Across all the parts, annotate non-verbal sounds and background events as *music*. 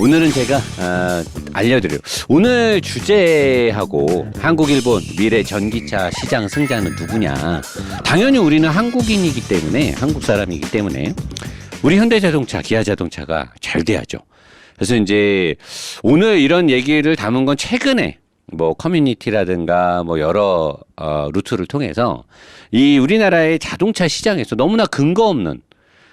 오늘은 제가 아, 알려드려요. 오늘 주제하고 한국 일본 미래 전기차 시장 승자는 누구냐? 당연히 우리는 한국인이기 때문에 한국 사람이기 때문에 우리 현대자동차, 기아자동차가 잘 돼야죠. 그래서 이제 오늘 이런 얘기를 담은 건 최근에 뭐 커뮤니티라든가 뭐 여러 어, 루트를 통해서 이 우리나라의 자동차 시장에서 너무나 근거 없는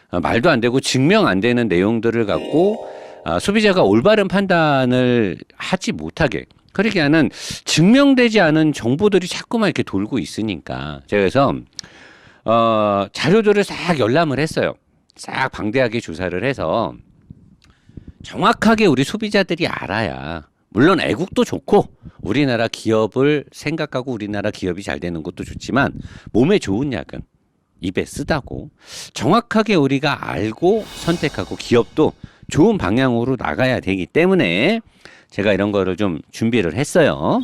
어, 말도 안 되고 증명 안 되는 내용들을 갖고 아, 소비자가 올바른 판단을 하지 못하게 그러게 하는 증명되지 않은 정보들이 자꾸만 이렇게 돌고 있으니까 제가 그래서 어, 자료들을 싹 열람을 했어요. 싹 방대하게 조사를 해서 정확하게 우리 소비자들이 알아야 물론 애국도 좋고 우리나라 기업을 생각하고 우리나라 기업이 잘 되는 것도 좋지만 몸에 좋은 약은 입에 쓰다고 정확하게 우리가 알고 선택하고 기업도 좋은 방향으로 나가야 되기 때문에 제가 이런 거를 좀 준비를 했어요.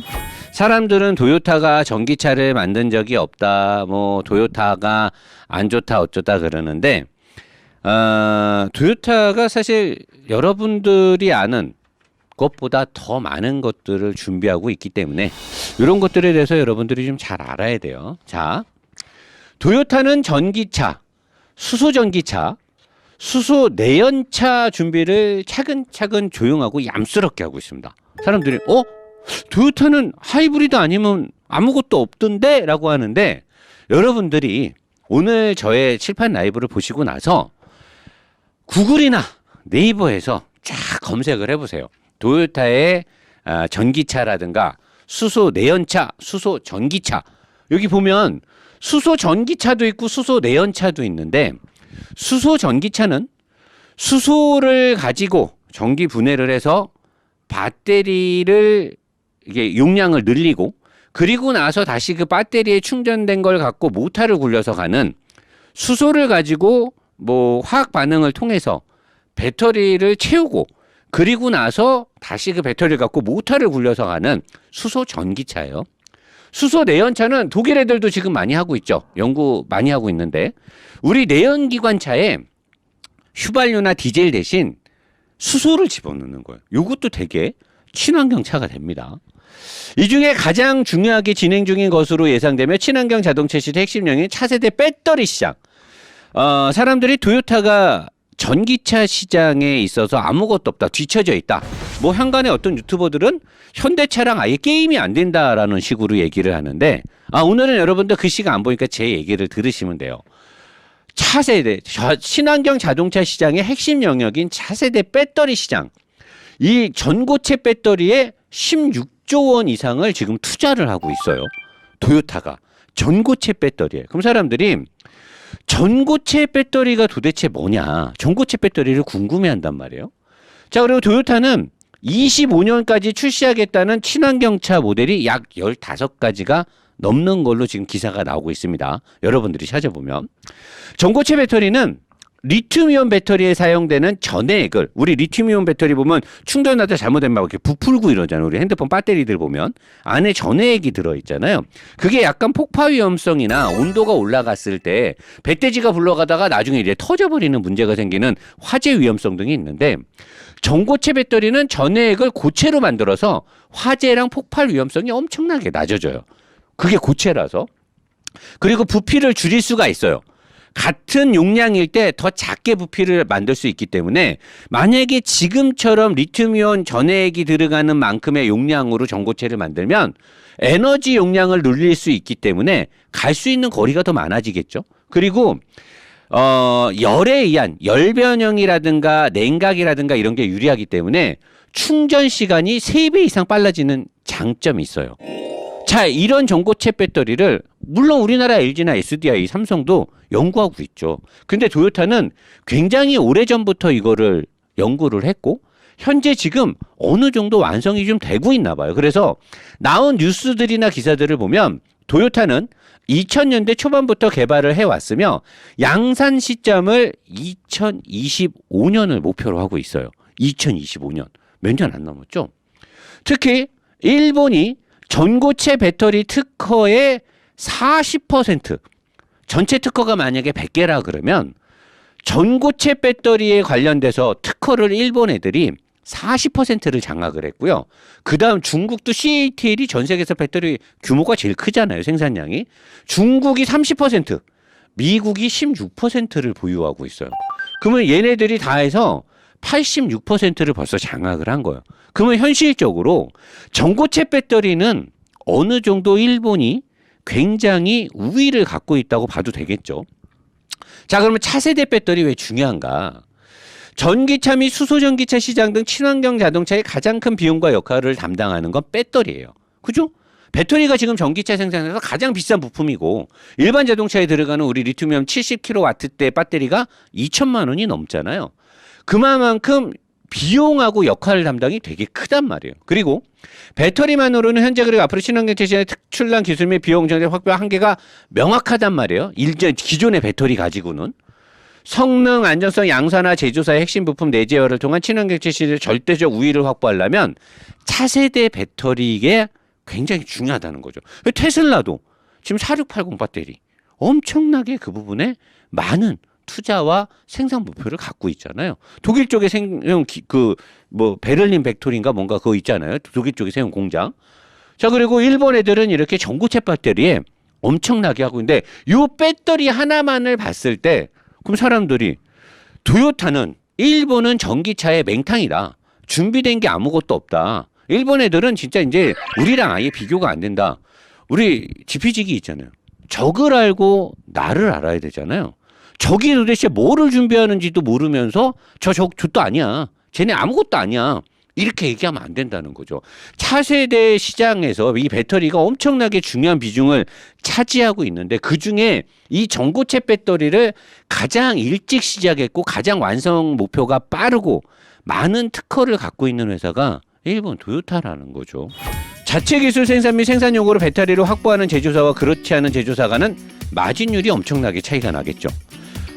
사람들은 도요타가 전기차를 만든 적이 없다. 뭐 도요타가 안 좋다 어쩌다 그러는데 어, 도요타가 사실 여러분들이 아는 것보다 더 많은 것들을 준비하고 있기 때문에 이런 것들에 대해서 여러분들이 좀 잘 알아야 돼요. 자, 도요타는 전기차, 수소 전기차, 수소 내연차 준비를 차근차근 조용하고 얌스럽게 하고 있습니다. 사람들이 어? 도요타는 하이브리드 아니면 아무것도 없던데? 라고 하는데 여러분들이 오늘 저의 칠판 라이브를 보시고 나서 구글이나 네이버에서 쫙 검색을 해보세요. 도요타의 아, 전기차라든가 수소 내연차, 수소 전기차. 여기 보면 수소 전기차도 있고 수소 내연차도 있는데 수소 전기차는 수소를 가지고 전기 분해를 해서 배터리를 이게 용량을 늘리고 그리고 나서 다시 그 배터리에 충전된 걸 갖고 모터를 굴려서 가는 수소를 가지고 뭐 화학 반응을 통해서 배터리를 채우고 그리고 나서 다시 그 배터리를 갖고 모터를 굴려서 가는 수소 전기차예요. 수소 내연차는 독일 애들도 지금 많이 하고 있죠. 연구 많이 하고 있는데 우리 내연기관차에 휘발유나 디젤 대신 수소를 집어넣는 거예요. 이것도 되게 친환경 차가 됩니다. 이 중에 가장 중요하게 진행 중인 것으로 예상되며 친환경 자동차 시대 핵심령인 차세대 배터리 시장. 어, 사람들이 도요타가 전기차 시장에 있어서 아무것도 없다, 뒤처져 있다. 뭐 현관의 어떤 유튜버들은 현대차랑 아예 게임이 안 된다라는 식으로 얘기를 하는데, 아, 오늘은 여러분들 글씨가 안 보니까 제 얘기를 들으시면 돼요. 차세대, 저- 친환경 자동차 시장의 핵심 영역인 차세대 배터리 시장. 이 전고체 배터리에 16조 원 이상을 지금 투자를 하고 있어요. 도요타가. 전고체 배터리에. 그럼 사람들이 전고체 배터리가 도대체 뭐냐? 전고체 배터리를 궁금해 한단 말이에요. 자, 그리고 도요타는 25년까지 출시하겠다는 친환경차 모델이 약 15가지가 넘는 걸로 지금 기사가 나오고 있습니다. 여러분들이 찾아보면. 전고체 배터리는 리튬이온 배터리에 사용되는 전해액을 우리 리튬이온 배터리 보면 충전하다 잘못되면 막 이렇게 부풀고 이러잖아요. 우리 핸드폰 배터리들 보면 안에 전해액이 들어 있잖아요. 그게 약간 폭파 위험성이나 온도가 올라갔을 때 배터지가 굴러가다가 나중에 이제 터져버리는 문제가 생기는 화재 위험성 등이 있는데 전고체 배터리는 전해액을 고체로 만들어서 화재랑 폭발 위험성이 엄청나게 낮아져요. 그게 고체라서 그리고 부피를 줄일 수가 있어요. 같은 용량일 때 더 작게 부피를 만들 수 있기 때문에 만약에 지금처럼 리튬이온 전해액이 들어가는 만큼의 용량으로 전고체를 만들면 에너지 용량을 늘릴 수 있기 때문에 갈 수 있는 거리가 더 많아지겠죠. 그리고 어, 열에 의한 열 변형이라든가 냉각이라든가 이런 게 유리하기 때문에 충전 시간이 세 배 이상 빨라지는 장점이 있어요. 자, 이런 전고체 배터리를 물론 우리나라 LG나 SDI, 삼성도 연구하고 있죠. 근데 도요타는 굉장히 오래전부터 이거를 연구를 했고 현재 지금 어느 정도 완성이 좀 되고 있나 봐요. 그래서 나온 뉴스들이나 기사들을 보면 도요타는 2000년대 초반부터 개발을 해왔으며 양산 시점을 2025년을 목표로 하고 있어요. 2025년. 몇 년 안 남았죠? 특히 일본이 전고체 배터리 특허의 40% 전체 특허가 만약에 100개라 그러면 전고체 배터리에 관련돼서 특허를 일본 애들이 40%를 장악을 했고요. 그 다음 중국도 CATL이 전 세계에서 배터리 규모가 제일 크잖아요. 생산량이. 중국이 30%, 미국이 16%를 보유하고 있어요. 그러면 얘네들이 다 해서 86%를 벌써 장악을 한 거예요. 그러면 현실적으로 전고체 배터리는 어느 정도 일본이 굉장히 우위를 갖고 있다고 봐도 되겠죠. 자, 그러면 차세대 배터리 왜 중요한가? 전기차 및 수소전기차 시장 등 친환경 자동차의 가장 큰 비용과 역할을 담당하는 건 배터리예요. 그죠? 배터리가 지금 전기차 생산에서 가장 비싼 부품이고 일반 자동차에 들어가는 우리 리튬이온 70kW대 배터리가 2천만 원이 넘잖아요. 그만큼 비용하고 역할 담당이 되게 크단 말이에요. 그리고 배터리만으로는 현재 그리고 앞으로 친환경 제시의 특출난 기술 및 비용 정책 확보 한계가 명확하단 말이에요. 일전 기존의 배터리 가지고는 성능, 안전성, 양산화, 제조사의 핵심 부품 내재화를 통한 친환경 제시의 절대적 우위를 확보하려면 차세대 배터리에 굉장히 중요하다는 거죠. 테슬라도 지금 4680 배터리 엄청나게 그 부분에 많은 투자와 생산 목표를 갖고 있잖아요. 독일 쪽에 생용 그뭐 베를린 벡토리인가 뭔가 그거 있잖아요. 독일 쪽에 세운 공장. 자 그리고 일본 애들은 이렇게 전고체 배터리에 엄청나게 하고 있는데 요 배터리 하나만을 봤을 때 그럼 사람들이 도요타는 일본은 전기차의 맹탕이다. 준비된 게 아무것도 없다. 일본 애들은 진짜 이제 우리랑 아예 비교가 안 된다. 우리 지피지기 있잖아요. 적을 알고 나를 알아야 되잖아요. 적이 도대체 뭐를 준비하는지도 모르면서 저 적 저도 아니야. 쟤네 아무것도 아니야. 이렇게 얘기하면 안 된다는 거죠. 차세대 시장에서 이 배터리가 엄청나게 중요한 비중을 차지하고 있는데 그 중에 이 전고체 배터리를 가장 일찍 시작했고 가장 완성 목표가 빠르고 많은 특허를 갖고 있는 회사가 일본 도요타라는 거죠. 자체 기술 생산 및 생산 용으로 배터리를 확보하는 제조사와 그렇지 않은 제조사가는 마진율이 엄청나게 차이가 나겠죠.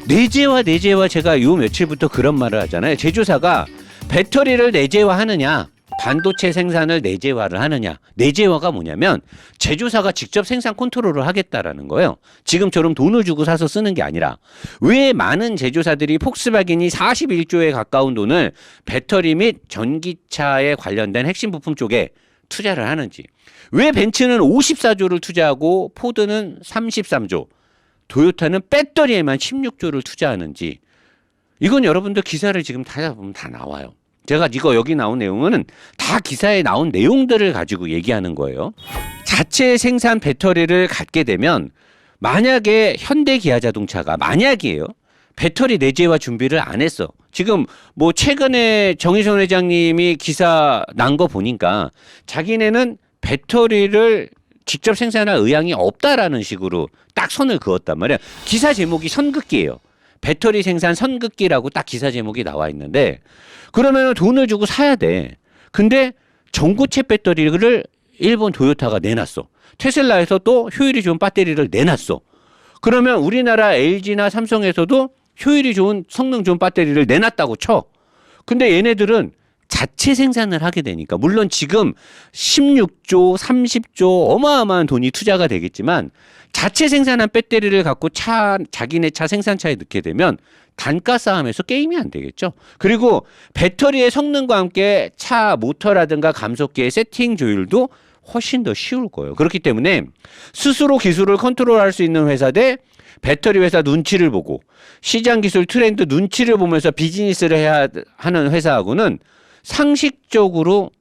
내재화 내재화 제가 요 며칠부터 그런 말을 하잖아요. 제조사가 배터리를 내재화하느냐 반도체 생산을 내재화를 하느냐. 내재화가 뭐냐면 제조사가 직접 생산 컨트롤을 하겠다라는 거예요. 지금처럼 돈을 주고 사서 쓰는 게 아니라 왜 많은 제조사들이 폭스바겐이 41조에 가까운 돈을 배터리 및 전기차에 관련된 핵심 부품 쪽에 투자를 하는지. 왜 벤츠는 54조를 투자하고 포드는 33조. 도요타는 배터리에만 16조를 투자하는지. 이건 여러분들 기사를 지금 찾아보면 다 나와요. 제가 이거 여기 나온 내용은 다 기사에 나온 내용들을 가지고 얘기하는 거예요. 자체 생산 배터리를 갖게 되면 만약에 현대 기아 자동차가 만약이에요. 배터리 내재화 준비를 안 했어. 지금 뭐 최근에 정의선 회장님이 기사 난 거 보니까 자기네는 배터리를 직접 생산할 의향이 없다라는 식으로 딱 선을 그었단 말이야. 기사 제목이 선긋기예요. 배터리 생산 선긋기라고 딱 기사 제목이 나와 있는데 그러면 돈을 주고 사야 돼. 근데 전고체 배터리를 일본 도요타가 내놨어. 테슬라에서 또 효율이 좋은 배터리를 내놨어. 그러면 우리나라 LG나 삼성에서도 효율이 좋은 성능 좋은 배터리를 내놨다고 쳐. 근데 얘네들은 자체 생산을 하게 되니까 물론 지금 16조, 30조 어마어마한 돈이 투자가 되겠지만 자체 생산한 배터리를 갖고 차 자기네 차 생산차에 넣게 되면 단가 싸움에서 게임이 안 되겠죠. 그리고 배터리의 성능과 함께 차 모터라든가 감속기의 세팅 조율도 훨씬 더 쉬울 거예요. 그렇기 때문에 스스로 기술을 컨트롤할 수 있는 회사 대 배터리 회사 눈치를 보고 시장 기술 트렌드 눈치를 보면서 비즈니스를 해야 하는 회사하고는 상식적으로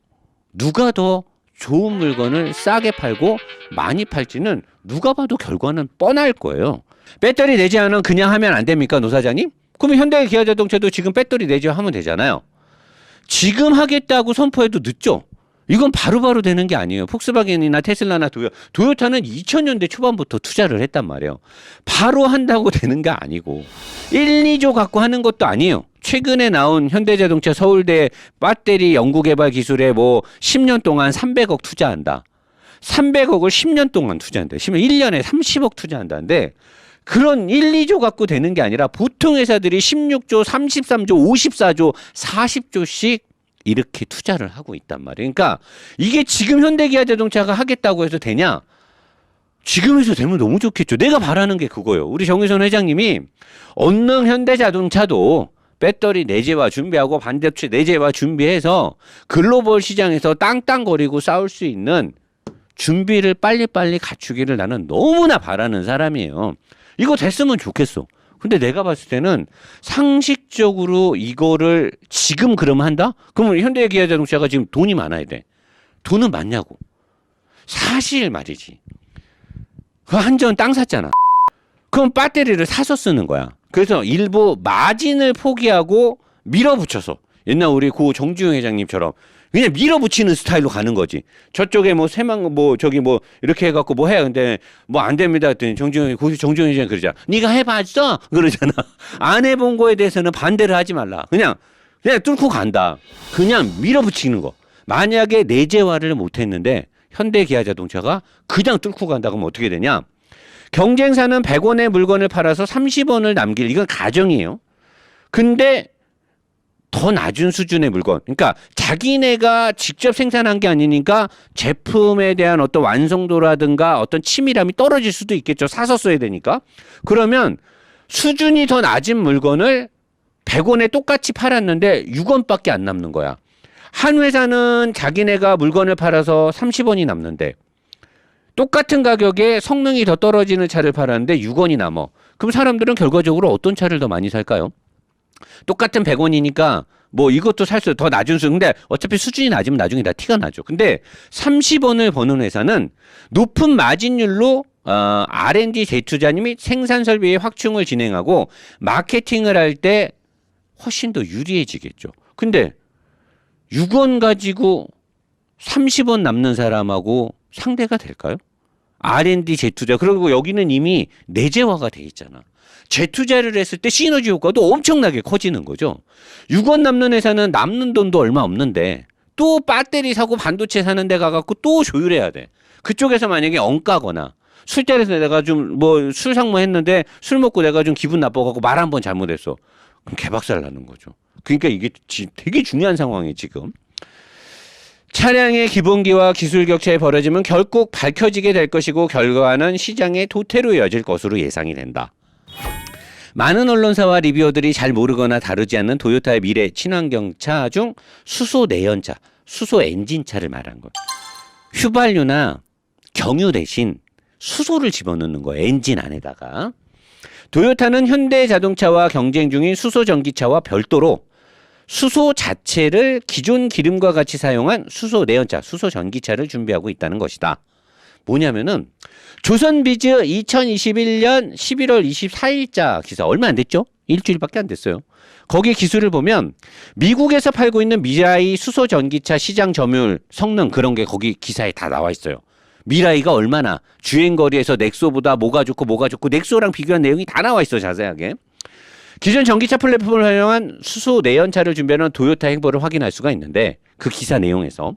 누가 더 좋은 물건을 싸게 팔고 많이 팔지는 누가 봐도 결과는 뻔할 거예요. 배터리 내재하는 그냥 하면 안 됩니까, 노사장님? 그러면 현대 기아 자동차도 지금 배터리 내재하면 되잖아요. 지금 하겠다고 선포해도 늦죠. 이건 바로바로 되는 게 아니에요. 폭스바겐이나 테슬라나 도요 도요타는 2000년대 초반부터 투자를 했단 말이에요. 바로 한다고 되는 게 아니고 1, 2조 갖고 하는 것도 아니에요. 최근에 나온 현대자동차 서울대 배터리 연구개발 기술에 뭐 10년 동안 300억 투자한다. 300억을 10년 동안 투자한다. 1년에 30억 투자한다는데 그런 1, 2조 갖고 되는 게 아니라 보통 회사들이 16조, 33조, 54조, 40조씩 이렇게 투자를 하고 있단 말이에요. 그러니까 이게 지금 현대기아 자동차가 하겠다고 해서 되냐? 지금 해서 되면 너무 좋겠죠. 내가 바라는 게 그거예요. 우리 정의선 회장님이 언능 현대자동차도 배터리 내재화 준비하고 반도체 내재화 준비해서 글로벌 시장에서 땅땅거리고 싸울 수 있는 준비를 빨리빨리 갖추기를 나는 너무나 바라는 사람이에요. 이거 됐으면 좋겠어. 근데 내가 봤을 때는 상식적으로 이거를 지금 그러면 한다? 그러면 현대기아자동차가 지금 돈이 많아야 돼. 돈은 많냐고. 사실 말이지. 그 한전 땅 샀잖아. 그럼 배터리를 사서 쓰는 거야. 그래서 일부 마진을 포기하고 밀어붙여서 옛날 우리 고 정주영 회장님처럼 그냥 밀어붙이는 스타일로 가는 거지. 저쪽에 뭐 새망 뭐 저기 뭐 이렇게 해갖고 뭐 해. 근데 뭐 안 됩니다. 했더니 정주영 고 정주영 회장 그러잖아. 네가 해봤어? *laughs* 그러잖아. 안 해본 거에 대해서는 반대를 하지 말라. 그냥 그냥 뚫고 간다. 그냥 밀어붙이는 거. 만약에 내재화를 못했는데 현대 기아자동차가 그냥 뚫고 간다 그러면 어떻게 되냐? 경쟁사는 100원의 물건을 팔아서 30원을 남길 이건 가정이에요. 근데 더 낮은 수준의 물건. 그러니까 자기네가 직접 생산한 게 아니니까 제품에 대한 어떤 완성도라든가 어떤 치밀함이 떨어질 수도 있겠죠. 사서 써야 되니까. 그러면 수준이 더 낮은 물건을 100원에 똑같이 팔았는데 6원밖에 안 남는 거야. 한 회사는 자기네가 물건을 팔아서 30원이 남는데 똑같은 가격에 성능이 더 떨어지는 차를 팔았는데 6원이 남어. 그럼 사람들은 결과적으로 어떤 차를 더 많이 살까요? 똑같은 100원이니까 뭐 이것도 살 수 더 낮은 수 근데 어차피 수준이 낮으면 나중에 다 티가 나죠. 근데 30원을 버는 회사는 높은 마진율로 어, R&D 재투자 및 생산 설비의 확충을 진행하고 마케팅을 할 때 훨씬 더 유리해지겠죠. 근데 6원 가지고 30원 남는 사람하고 상대가 될까요? R&D 재투자 그리고 여기는 이미 내재화가 돼 있잖아. 재투자를 했을 때 시너지 효과도 엄청나게 커지는 거죠. 6원 남는 회사는 남는 돈도 얼마 없는데 또 배터리 사고 반도체 사는 데 가갖고 또 조율해야 돼. 그쪽에서 만약에 엉까거나 술자리에서 내가 좀 뭐 술 상모했는데 술 먹고 내가 좀 기분 나빠갖고 말 한 번 잘못했어. 그럼 개박살 나는 거죠. 그러니까 이게 지- 되게 중요한 상황이 지금. 차량의 기본기와 기술 격차에 벌어지면 결국 밝혀지게 될 것이고 결과는 시장의 도태로 이어질 것으로 예상이 된다. 많은 언론사와 리뷰어들이 잘 모르거나 다루지 않는 도요타의 미래 친환경차 중 수소 내연차, 수소 엔진차를 말한 거예요. 휘발유나 경유 대신 수소를 집어넣는 거예요. 엔진 안에다가. 도요타는 현대 자동차와 경쟁 중인 수소 전기차와 별도로 수소 자체를 기존 기름과 같이 사용한 수소 내연차, 수소 전기차를 준비하고 있다는 것이다. 뭐냐면은 조선비즈 2021년 11월 24일자 기사 얼마 안 됐죠? 일주일밖에 안 됐어요. 거기 기술을 보면 미국에서 팔고 있는 미라이 수소 전기차 시장 점유율 성능 그런 게 거기 기사에 다 나와 있어요. 미라이가 얼마나 주행 거리에서 넥소보다 뭐가 좋고 뭐가 좋고 넥소랑 비교한 내용이 다 나와 있어 자세하게. 기존 전기차 플랫폼을 활용한 수소 내연차를 준비하는 도요타 행보를 확인할 수가 있는데 그 기사 내용에서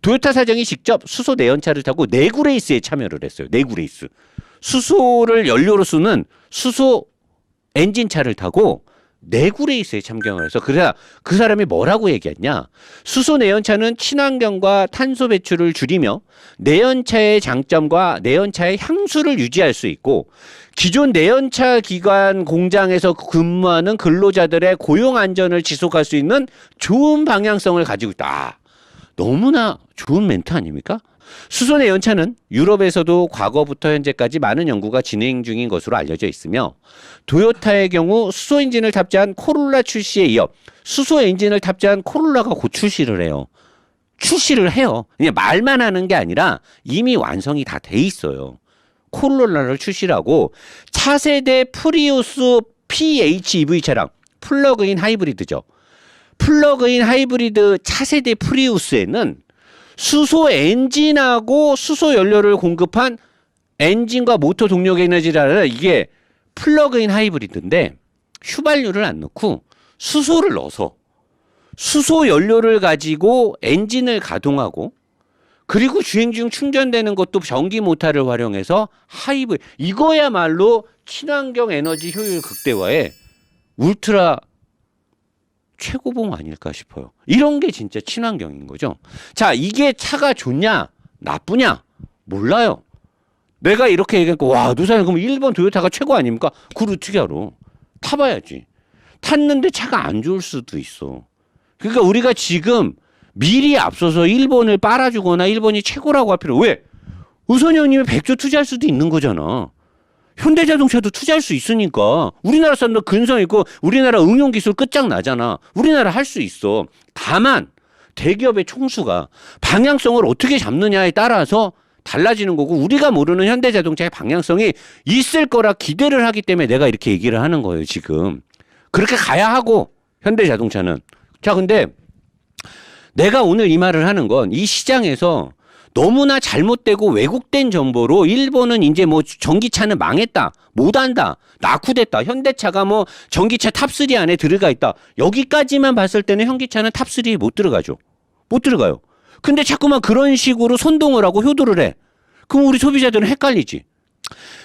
도요타 사장이 직접 수소 내연차를 타고 내구 레이스에 참여를 했어요. 내구 레이스. 수소를 연료로 쓰는 수소 엔진차를 타고 내구 레이스에 참경을 해서 그래야 그 사람이 뭐라고 얘기했냐? 수소 내연차는 친환경과 탄소 배출을 줄이며 내연차의 장점과 내연차의 향수를 유지할 수 있고 기존 내연차 기관 공장에서 근무하는 근로자들의 고용 안전을 지속할 수 있는 좋은 방향성을 가지고 있다. 아, 너무나 좋은 멘트 아닙니까? 수소 내연차는 유럽에서도 과거부터 현재까지 많은 연구가 진행 중인 것으로 알려져 있으며 도요타의 경우 수소 엔진을 탑재한 코롤라 출시에 이어 수소 엔진을 탑재한 코롤라가 곧 출시를 해요. 출시를 해요. 그냥 말만 하는 게 아니라 이미 완성이 다 돼 있어요. 코롤라를 출시하고 차세대 프리우스 PHEV 차량 플러그인 하이브리드죠. 플러그인 하이브리드 차세대 프리우스에는 수소 엔진하고 수소 연료를 공급한 엔진과 모터 동력 에너지라는 이게 플러그인 하이브리드인데 휘발유를 안 넣고 수소를 넣어서 수소 연료를 가지고 엔진을 가동하고 그리고 주행 중 충전되는 것도 전기 모터를 활용해서 하이브 이거야말로 친환경 에너지 효율 극대화의 울트라 최고봉 아닐까 싶어요. 이런 게 진짜 친환경인 거죠. 자, 이게 차가 좋냐, 나쁘냐, 몰라요. 내가 이렇게 얘기하니까, 와, 누사님, 그럼 일본 도요타가 최고 아닙니까? 알아? 타봐야지. 탔는데 차가 안 좋을 수도 있어. 그러니까 우리가 지금 미리 앞서서 일본을 빨아주거나 일본이 최고라고 할 필요 왜? 우선 형님이 백조 투자할 수도 있는 거잖아. 현대자동차도 투자할 수 있으니까 우리나라 사람들 근성 있고 우리나라 응용 기술 끝장나잖아. 우리나라 할 수 있어. 다만 대기업의 총수가 방향성을 어떻게 잡느냐에 따라서 달라지는 거고 우리가 모르는 현대자동차의 방향성이 있을 거라 기대를 하기 때문에 내가 이렇게 얘기를 하는 거예요, 지금. 그렇게 가야 하고 현대자동차는 자, 근데 내가 오늘 이 말을 하는 건 이 시장에서 너무나 잘못되고 왜곡된 정보로 일본은 이제 뭐 전기차는 망했다, 못한다, 낙후됐다, 현대차가 뭐 전기차 탑3 안에 들어가 있다. 여기까지만 봤을 때는 현기차는 탑3에 못 들어가죠. 못 들어가요. 근데 자꾸만 그런 식으로 선동을 하고 효도를 해. 그럼 우리 소비자들은 헷갈리지.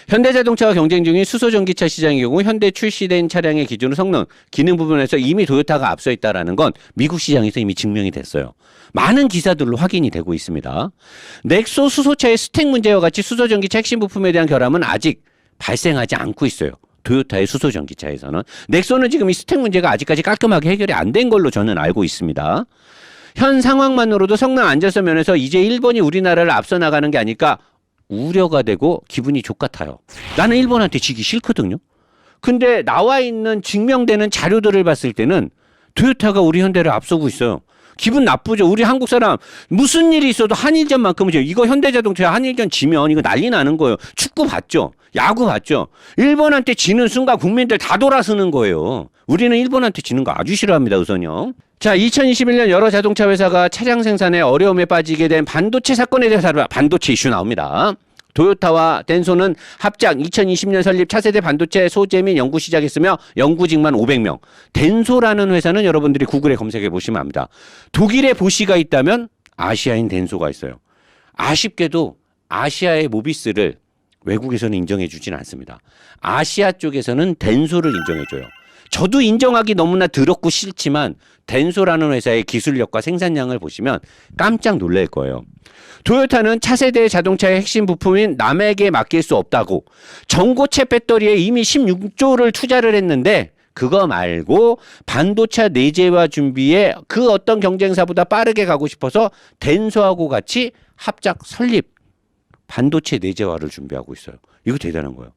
현대자동차와 경쟁 중인 수소전기차 시장의 경우 현대 출시된 차량의 기준으로 성능, 기능 부분에서 이미 도요타가 앞서 있다라는 건 미국 시장에서 이미 증명이 됐어요. 많은 기사들로 확인이 되고 있습니다. 넥소 수소차의 스택 문제와 같이 수소전기차 핵심 부품에 대한 결함은 아직 발생하지 않고 있어요. 도요타의 수소 전기차에서는 넥소는 지금 이 스택 문제가 아직까지 깔끔하게 해결이 안 된 걸로 저는 알고 있습니다. 현 상황만으로도 성능 안전성 면에서 이제 일본이 우리나라를 앞서 나가는 게 아닐까 우려가 되고 기분이 족같아요. 나는 일본한테 지기 싫거든요. 근데 나와 있는 증명되는 자료들을 봤을 때는 토요타가 우리 현대를 앞서고 있어요. 기분 나쁘죠. 우리 한국 사람 무슨 일이 있어도 한일전만큼은 죠 이거 현대자동차 한일전 지면 이거 난리 나는 거예요. 축구 봤죠. 야구 봤죠. 일본한테 지는 순간 국민들 다 돌아서는 거예요. 우리는 일본한테 지는 거 아주 싫어합니다. 우선요. 자, 2021년 여러 자동차 회사가 차량 생산에 어려움에 빠지게 된 반도체 사건에 대해서 반도체 이슈 나옵니다. 도요타와 덴소는 합작 2020년 설립 차세대 반도체 소재 및 연구 시작했으며 연구직만 500명. 덴소라는 회사는 여러분들이 구글에 검색해 보시면 압니다. 독일에 보시가 있다면 아시아인 덴소가 있어요. 아쉽게도 아시아의 모비스를 외국에서는 인정해 주진 않습니다. 아시아 쪽에서는 덴소를 인정해 줘요. 저도 인정하기 너무나 더럽고 싫지만 덴소라는 회사의 기술력과 생산량을 보시면 깜짝 놀랄 거예요. 도요타는 차세대 자동차의 핵심 부품인 남에게 맡길 수 없다고 전고체 배터리에 이미 16조를 투자를 했는데 그거 말고 반도체 내재화 준비에 그 어떤 경쟁사보다 빠르게 가고 싶어서 덴소하고 같이 합작 설립 반도체 내재화를 준비하고 있어요. 이거 대단한 거예요.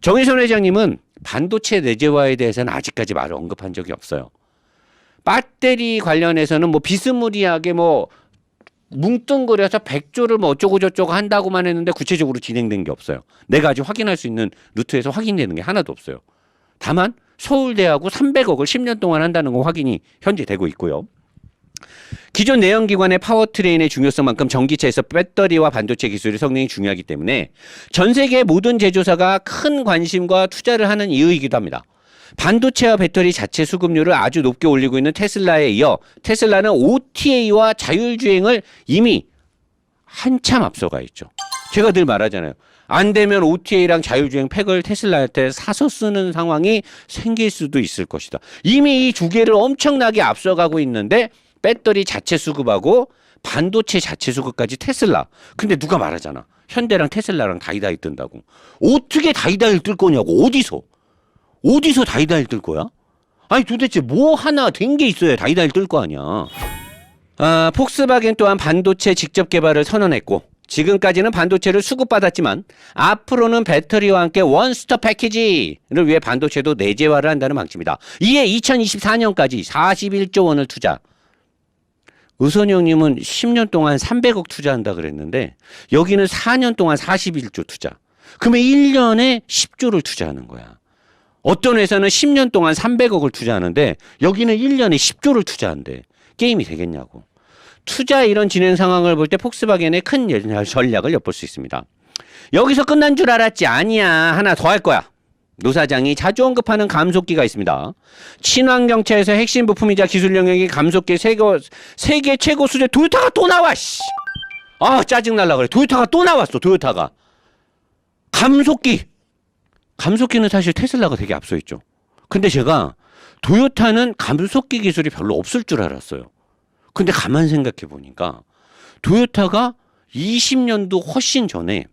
정의선 회장님은 반도체 내재화에 대해서는 아직까지 말을 언급한 적이 없어요. 배터리 관련해서는 뭐 비스무리하게 뭐 뭉뚱그려서 100조를 뭐 어쩌고 저쩌고 한다고만 했는데 구체적으로 진행된 게 없어요. 내가 아직 확인할 수 있는 루트에서 확인되는 게 하나도 없어요. 다만 서울대하고 300억을 10년 동안 한다는 거 확인이 현재 되고 있고요. 기존 내연기관의 파워트레인의 중요성만큼 전기차에서 배터리와 반도체 기술의 성능이 중요하기 때문에 전 세계 모든 제조사가 큰 관심과 투자를 하는 이유이기도 합니다. 반도체와 배터리 자체 수급률을 아주 높게 올리고 있는 테슬라에 이어 테슬라는 OTA와 자율주행을 이미 한참 앞서가 있죠. 제가 늘 말하잖아요. 안 되면 OTA랑 자율주행 팩을 테슬라한테 사서 쓰는 상황이 생길 수도 있을 것이다. 이미 이 두 개를 엄청나게 앞서가고 있는데 배터리 자체 수급하고 반도체 자체 수급까지 테슬라. 근데 누가 말하잖아. 현대랑 테슬라랑 다이다이 뜬다고. 어떻게 다이다이를 뜰 거냐고. 어디서? 어디서 다이다이를 뜰 거야? 아니 도대체 뭐 하나 된 게 있어야 다이다이를 뜰 거 아니야. 아, 폭스바겐 또한 반도체 직접 개발을 선언했고 지금까지는 반도체를 수급받았지만 앞으로는 배터리와 함께 원스톱 패키지를 위해 반도체도 내재화를 한다는 방침이다. 이에 2024년까지 41조 원을 투자. 의선형님은 10년 동안 300억 투자한다 그랬는데 여기는 4년 동안 41조 투자. 그러면 1년에 10조를 투자하는 거야. 어떤 회사는 10년 동안 300억을 투자하는데 여기는 1년에 10조를 투자한대. 게임이 되겠냐고. 투자 이런 진행 상황을 볼 때 폭스바겐의 큰 전략을 엿볼 수 있습니다. 여기서 끝난 줄 알았지 아니야 하나 더 할 거야. 노 사장이 자주 언급하는 감속기가 있습니다. 친환경차에서 핵심 부품이자 기술 영역이 감속기 세계, 세계 최고 수제 도요타가 또 나와 씨. 아 짜증 날라 그래. 도요타가 또 나왔어. 도요타가 감속기. 감속기는 사실 테슬라가 되게 앞서 있죠. 근데 제가 도요타는 감속기 기술이 별로 없을 줄 알았어요. 근데 가만 생각해 보니까 도요타가 20년도 훨씬 전에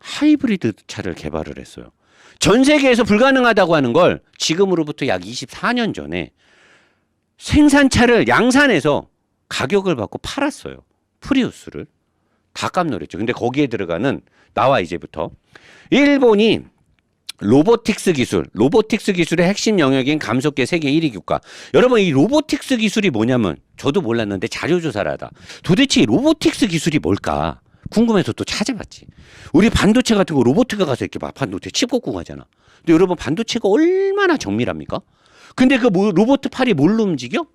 하이브리드 차를 개발을 했어요. 전 세계에서 불가능하다고 하는 걸 지금으로부터 약 24년 전에 생산차를 양산해서 가격을 받고 팔았어요. 프리우스를. 다 깜놀했죠. 근데 거기에 들어가는 나와 이제부터 일본이 로보틱스 기술, 로보틱스 기술의 핵심 영역인 감속계 세계 1위 국가. 여러분 이 로보틱스 기술이 뭐냐면 저도 몰랐는데 자료 조사를 하다. 도대체 이 로보틱스 기술이 뭘까? 궁금해서 또 찾아봤지. 우리 반도체 같은 거 로보트가 가서 이렇게 막 반도체 칩 꽂고 가잖아. 근데 여러분 반도체가 얼마나 정밀합니까? 근데 그 뭐 로보트 팔이 뭘로 움직여?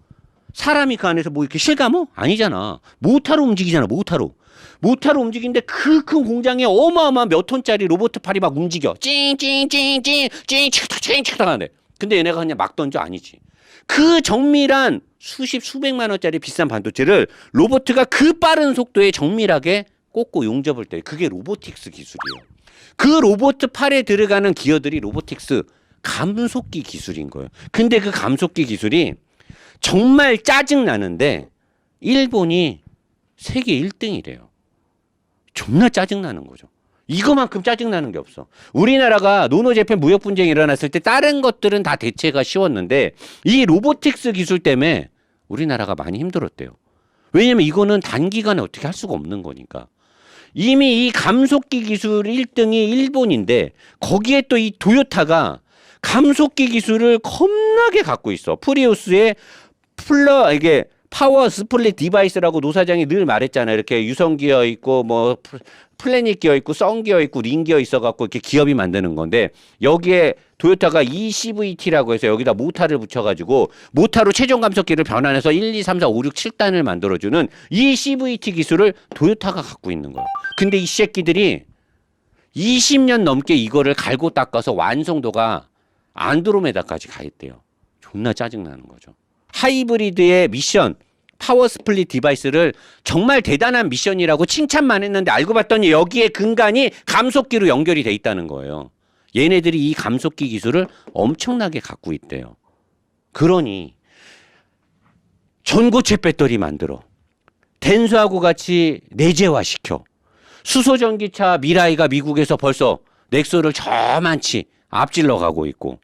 사람이 그 안에서 뭐 이렇게 실감어? 아니잖아. 모타로 움직이잖아. 모타로. 모타로 움직이는데 그 큰 공장에 어마어마한 몇 톤짜리 로봇 팔이 막 움직여. 찡찡찡찡 찡치탁 하네. 근데 얘네가 그냥 막 던져 아니지. 그 정밀한 수십 수백만 원짜리 비싼 반도체를 로봇가 그 빠른 속도에 정밀하게 꽂고 용접을 때 그게 로보틱스 기술이에요. 그 로봇 팔에 들어가는 기어들이 로보틱스 감속기 기술인 거예요. 근데 그 감속기 기술이 정말 짜증 나는데 일본이 세계 1등이래요. 존나 짜증 나는 거죠. 이거만큼 짜증 나는 게 없어. 우리나라가 노노재팬 무역 분쟁이 일어났을 때 다른 것들은 다 대체가 쉬웠는데 이 로보틱스 기술 때문에 우리나라가 많이 힘들었대요. 왜냐면 이거는 단기간에 어떻게 할 수가 없는 거니까. 이미 이 감속기 기술 1등이 일본인데 거기에 또 이 도요타가 감속기 기술을 겁나게 갖고 있어. 프리우스의 플러 이게 파워 스플릿 디바이스라고 노사장이 늘 말했잖아요. 이렇게 유성 기어 있고 뭐 플- 플래닛 기어 있고 썬 기어 있고 링 기어 있어 갖고 이렇게 기업이 만드는 건데 여기에 도요타가 ECVT라고 해서 여기다 모타를 붙여 가지고 모타로 최종 감속기를 변환해서 1, 2, 3, 4, 5, 6, 7단을 만들어 주는 ECVT 기술을 도요타가 갖고 있는 거예요. 근데 이 새끼들이 20년 넘게 이거를 갈고 닦아서 완성도가 안드로메다까지 가 있대요. 존나 짜증나는 거죠. 하이브리드의 미션 파워 스플릿 디바이스를 정말 대단한 미션이라고 칭찬만 했는데 알고 봤더니 여기에 근간이 감속기로 연결이 돼 있다는 거예요. 얘네들이 이 감속기 기술을 엄청나게 갖고 있대요. 그러니 전고체 배터리 만들어 덴수하고 같이 내재화 시켜 수소 전기차 미라이가 미국에서 벌써 넥소를 저만치 앞질러 가고 있고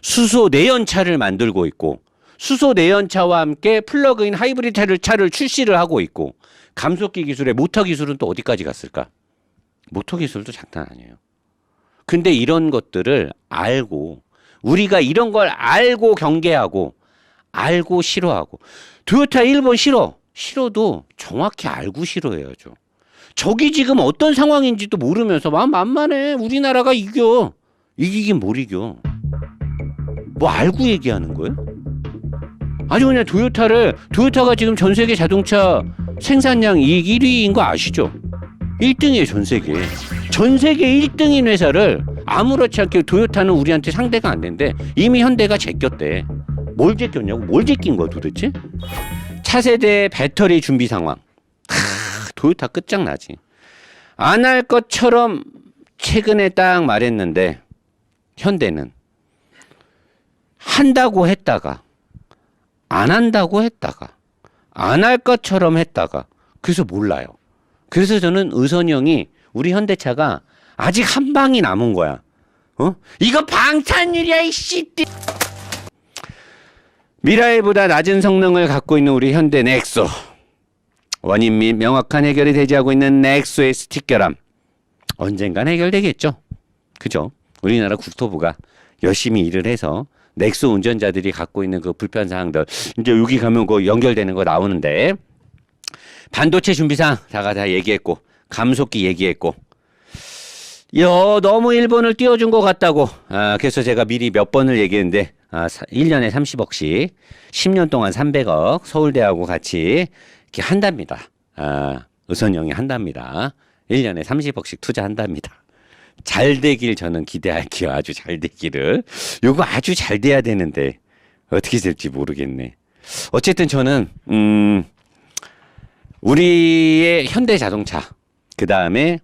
수소 내연차를 만들고 있고 수소 내연차와 함께 플러그인 하이브리드 차를, 출시를 하고 있고 감속기 기술의 모터 기술은 또 어디까지 갔을까? 모터 기술도 장난 아니에요. 근데 이런 것들을 알고 우리가 이런 걸 알고 경계하고 알고 싫어하고 도요타 일본 싫어 싫어도 정확히 알고 싫어해야죠. 저기 지금 어떤 상황인지도 모르면서 마음 만만해 우리나라가 이겨 이기긴 뭘 이겨 뭐 알고 얘기하는 거예요? 아주 그냥 도요타를 도요타가 지금 전 세계 자동차 생산량 이익 1위인 거 아시죠? 1등이에요 전 세계. 전 세계 1등인 회사를 아무렇지 않게 도요타는 우리한테 상대가 안 된대. 이미 현대가 제꼈대. 뭘 제꼈냐고? 뭘 제낀 거야 도대체? 차세대 배터리 준비 상황. 하, 도요타 끝장나지. 안 할 것처럼 최근에 딱 말했는데 현대는 한다고 했다가 안 한다고 했다가 안 할 것처럼 했다가 그래서 몰라요. 그래서 저는 의선이 형이 우리 현대차가 아직 한 방이 남은 거야. 어? 이거 방탄유리야 이씨. 미라이보다 낮은 성능을 갖고 있는 우리 현대 넥소. 원인 및 명확한 해결이 되지 않고 있는 넥소의 스틱결함. 언젠간 해결되겠죠. 그죠? 우리나라 국토부가 열심히 일을 해서 넥소 운전자들이 갖고 있는 그 불편 사항들. 이제 여기 가면 그 연결되는 거 나오는데. 반도체 준비상 다가 다 얘기했고 감속기 얘기했고. 여 너무 일본을 띄워준 것 같다고. 아 그래서 제가 미리 몇 번을 얘기했는데 아 1년에 30억씩 10년 동안 300억 서울대하고 같이 이렇게 한답니다. 아 의선영이 한답니다. 1년에 30억씩 투자한답니다 잘 되길 저는 기대할게요. 아주 잘 되기를. 요거 아주 잘 돼야 되는데 어떻게 될지 모르겠네. 어쨌든 저는 음 우리의 현대 자동차 그 다음에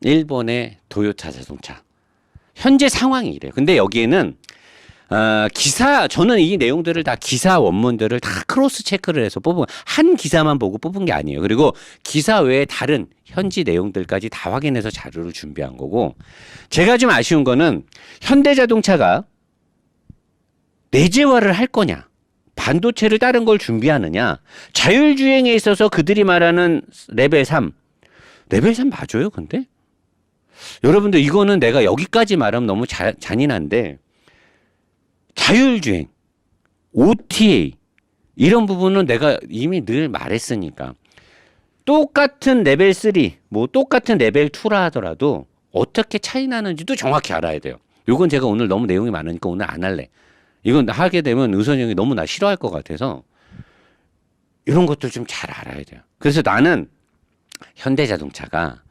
일본의 도요타 자동차 현재 상황이 이래요. 근데 여기에는 아, 기사 저는 이 내용들을 다 기사 원문들을 다 크로스 체크를 해서 뽑은 한 기사만 보고 뽑은 게 아니에요. 그리고 기사 외에 다른 현지 내용들까지 다 확인해서 자료를 준비한 거고 제가 좀 아쉬운 거는 현대자동차가 내재화를 할 거냐? 반도체를 다른 걸 준비하느냐? 자율주행에 있어서 그들이 말하는 레벨 3. 레벨 3 맞아요, 근데? 여러분들 이거는 내가 여기까지 말하면 너무 자, 잔인한데 자율주행, OTA 이런 부분은 내가 이미 늘 말했으니까 똑같은 레벨 3, 뭐 똑같은 레벨 2라 하더라도 어떻게 차이 나는지도 정확히 알아야 돼요. 요건 제가 오늘 너무 내용이 많으니까 오늘 안 할래. 이건 하게 되면 의선이 형이 너무 나 싫어할 것 같아서 이런 것들 좀 잘 알아야 돼요. 그래서 나는 현대자동차가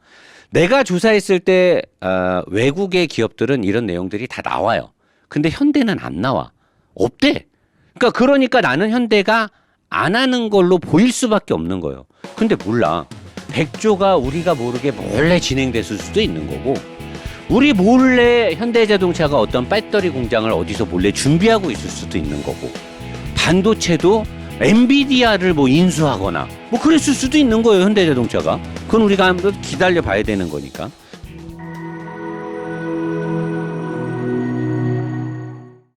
내가 조사했을 때 어, 외국의 기업들은 이런 내용들이 다 나와요. 근데 현대는 안 나와. 없대. 그러니까 그러니까 나는 현대가 안 하는 걸로 보일 수밖에 없는 거예요. 근데 몰라. 백조가 우리가 모르게 몰래 진행됐을 수도 있는 거고 우리 몰래 현대자동차가 어떤 배터리 공장을 어디서 몰래 준비하고 있을 수도 있는 거고 반도체도 엔비디아를 뭐 인수하거나 뭐 그랬을 수도 있는 거예요 현대자동차가 그건 우리가 한번 기다려 봐야 되는 거니까